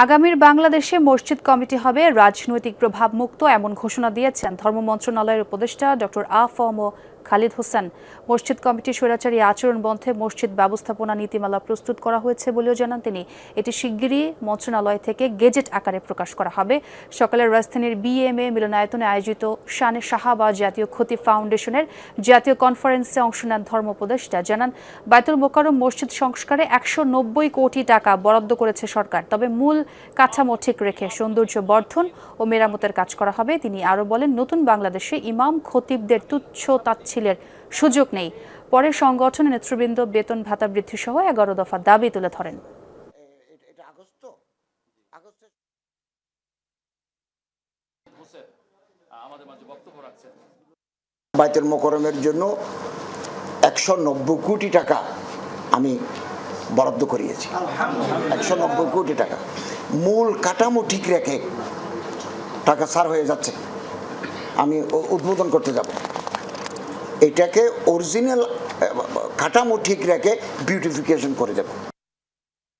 আগামীর বাংলাদেশে মসজিদ কমিটি হবে রাজনৈতিক প্রভাব মুক্ত এমন ঘোষণা দিয়েছেন ধর্ম মন্ত্রণালয়ের উপদেষ্টা ডক্টর আ ও খালিদ হোসেন। মসজিদ কমিটি স্বৈরাচারী আচরণ বন্ধে মসজিদ ব্যবস্থাপনা নীতিমালা প্রস্তুত করা হয়েছে বলেও জানান তিনি। এটি শিগগিরই মন্ত্রণালয় থেকে গেজেট আকারে প্রকাশ করা হবে। সকালে রাজধানীর বিএমএ মিলনায়তনে আয়োজিত শানে সাহাবা জাতীয় ক্ষতি ফাউন্ডেশনের জাতীয় কনফারেন্সে অংশ নেন ধর্ম উপদেষ্টা জানান, বায়তুল মোকারম মসজিদ সংস্কারে একশো নব্বই কোটি টাকা বরাদ্দ করেছে সরকার। তবে মূল কাঠামো ঠিক রেখে সৌন্দর্য বর্ধন ও মেরামতের কাজ করা হবে। তিনি আরও বলেন, নতুন বাংলাদেশে ইমাম খতিবদের তুচ্ছ তাচ্ছিলের সুযোগ নেই। পরে সংগঠনের নেতৃবৃন্দ বেতন ভাতা বৃদ্ধি সহ এগারো দফা দাবি তুলে ধরেন। বাইতুল মোকরমের জন্য একশো নব্বই কোটি টাকা আমি বরাদ্দ করিয়েছি। একশো নব্বই কোটি টাকা। মূল কাঠামো ঠিক রেখে টাকা সার হয়ে যাচ্ছে। আমি উদ্বোধন করতে যাব। এটাকে অরিজিনাল কাঠামো ঠিক রেখে বিউটিফিকেশন করে যাব